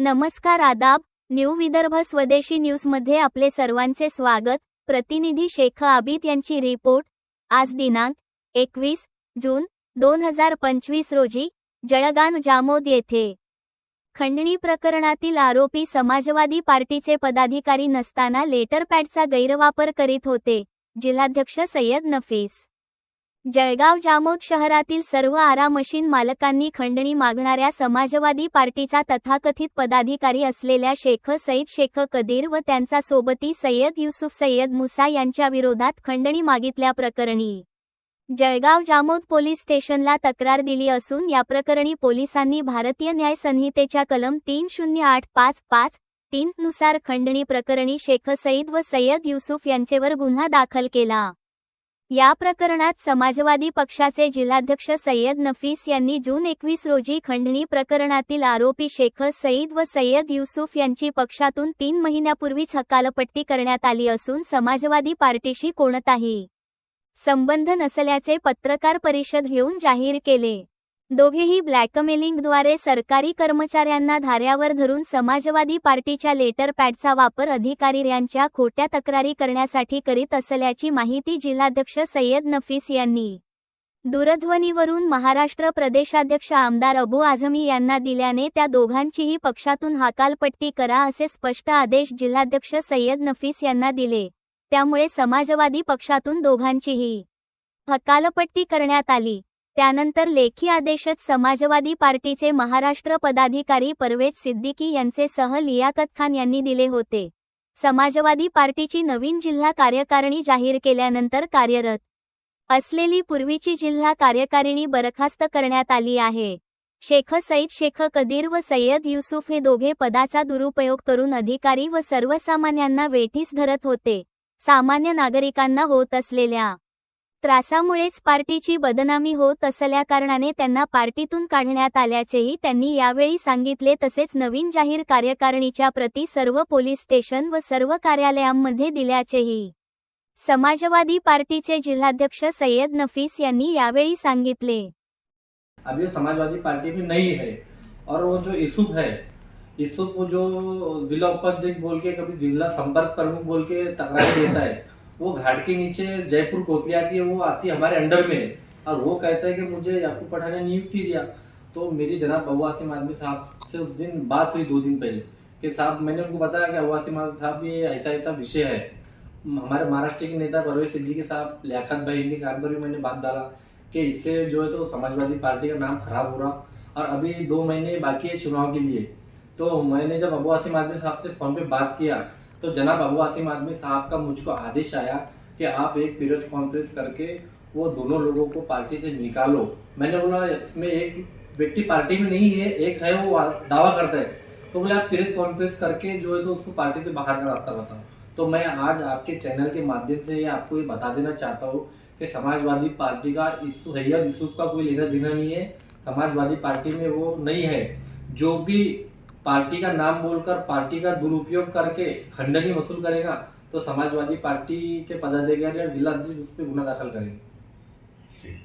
नमस्कार आदाब न्यू विदर्भ स्वदेशी न्यूजमध्ये आपले सर्वांचे स्वागत. प्रतिनिधी शेख आबिद यांची रिपोर्ट. आज दिनांक एकवीस जून दोन हजार पंचवीस रोजी जळगाव जामोद येथे. खंडणी प्रकरणातील आरोपी समाजवादी पार्टीचे पदाधिकारी नसताना लेटरपॅडचा गैरवापर करीत होते. जिल्हाध्यक्ष सय्यद नफीस जळगाव जामोद शहरातील सर्व आरा मशीन मालकांनी खंडणी मागणाऱ्या समाजवादी पार्टीचा तथाकथित पदाधिकारी असलेल्या शेख सईद शेख कदीर व त्यांचा सोबती सय्यद युसुफ सय्यद मुसा यांच्या विरोधात खंडणी मागितल्याप्रकरणी जळगाव जामोद पोलीस स्टेशनला तक्रार दिली असून या प्रकरणी पोलिसांनी भारतीय न्याय संहितेच्या कलम तीन शून्य आठ पाच पाच तीन नुसार खंडणी प्रकरणी शेख सईद व सय्यद युसुफ यांचेवर गुन्हा दाखल केला. या प्रकरणात समाजवादी पक्षाचे जिल्हाध्यक्ष सय्यद नफीस यांनी जून एकवीस रोजी खंडणी प्रकरणातील आरोपी शेखर सईद व सय्यद युसुफ यांची पक्षातून तीन महिन्यापूर्वीच हकालपट्टी करण्यात आली असून समाजवादी पार्टीशी कोणताही संबंध नसल्याचे पत्रकार परिषद घेऊन जाहीर केले. दोघेही ब्लॅकमेलिंगद्वारे सरकारी कर्मचाऱ्यांना धाऱ्यावर धरून समाजवादी पार्टीच्या लेटर पॅडचा वापर अधिकारी यांच्या खोट्या तक्रारी करण्यासाठी करीत असल्याची माहिती जिल्हाध्यक्ष सय्यद नफीस यांनी. दूरध्वनीवरून महाराष्ट्र प्रदेशाध्यक्ष आमदार अबू आझमी यांना दिल्याने त्या दोघांचीही पक्षातून हाकालपट्टी करा असे स्पष्ट आदेश जिल्हाध्यक्ष सय्यद नफीस यांना दिले. त्यामुळे समाजवादी पक्षातून दोघांचीही हकालपट्टी करण्यात आली. त्यानंतर लेखी आदेशच समाजवादी पार्टीचे महाराष्ट्र पदाधिकारी परवेज सिद्दीकी यांचे सह लियाकत खान यांनी दिले होते. समाजवादी पार्टीची नवीन जिल्हा कार्यकारिणी जाहीर केल्यानंतर कार्यरत असलेली पूर्वीची जिल्हा कार्यकारिणी बरखास्त करण्यात आली आहे. शेख सईद शेख कदीर व सय्यद युसुफ हे दोघे पदाचा दुरुपयोग करून अधिकारी व सर्वसामान्यांना वेठीस धरत होते. सामान्य नागरिकांना होत असलेल्या त्रासामुळेच पार्टीची बदनामी होत असल्या कारणाने त्यांना पार्टीतून काढण्यात आल्याचेही त्यांनी यावेळी सांगितले. तसेच नवीन जाहीर कार्यकारिणीच्या प्रती सर्व पोलीस स्टेशन व सर्व कार्यालयांमध्ये दिल्याचेही समाजवादी पार्टीचे जिल्हाध्यक्ष सय्यद नफीस यांनी यावेळी सांगितले. अभी समाजवादी पार्टी में नहीं है और वो जो यूसुफ है यूसुफ जो जिला उपाध्यक्ष बोल के कभी जिला संपर्क प्रमुख बोल के तकरार देता है वो घाट के नीचे जयपुर कोतली आती है, वो आती है हमारे अंडर में। और वो कहता है कि मुझे याकूब पठान ने नियुक्ति दिया। तो मेरी जनाब अबू आसिम आदमी साहब से उस दिन बात हुई दो दिन पहले कि साहब, मैंने उनको बताया कि अबू आसिम आदमी साहब, ये ऐसा ऐसा विषय है। हमारे महाराष्ट्र के नेता परवेज सिद्दीकी साहब, लियाकत भाई, इनके कान पर भी मैंने बात डाला कि इससे जो है तो समाजवादी पार्टी का नाम खराब हो रहा। और अभी दो महीने बाकी है चुनाव के लिए। तो मैंने जब अबू आसिम आदमी साहब से फ़ोन पे बात किया तो जनाब, अबू आसिम आदमी साहब का मुझको आदेश आया कि आप एक प्रेस कॉन्फ्रेंस करके वो दोनों लोगों को पार्टी से निकालो। मैंने बोला, इसमें एक व्यक्ति पार्टी में नहीं है, एक है वो दावा करता है। तो बोले, आप प्रेस कॉन्फ्रेंस करके जो है तो उसको पार्टी से बाहर का रास्ता बताओ। तो मैं आज आपके चैनल के माध्यम से ये आपको ये बता देना चाहता हूँ कि समाजवादी पार्टी का इस सैयद यूसुफ का कोई लेना देना नहीं है। समाजवादी पार्टी में वो नहीं है। जो भी पार्टी का नाम बोलकर पार्टी का दुरुपयोग करके खंडनी वसूल करेगा तो समाजवादी पार्टी के पदाधिकारी और जिला अध्यक्ष उस पर गुना दाखिल करेंगे।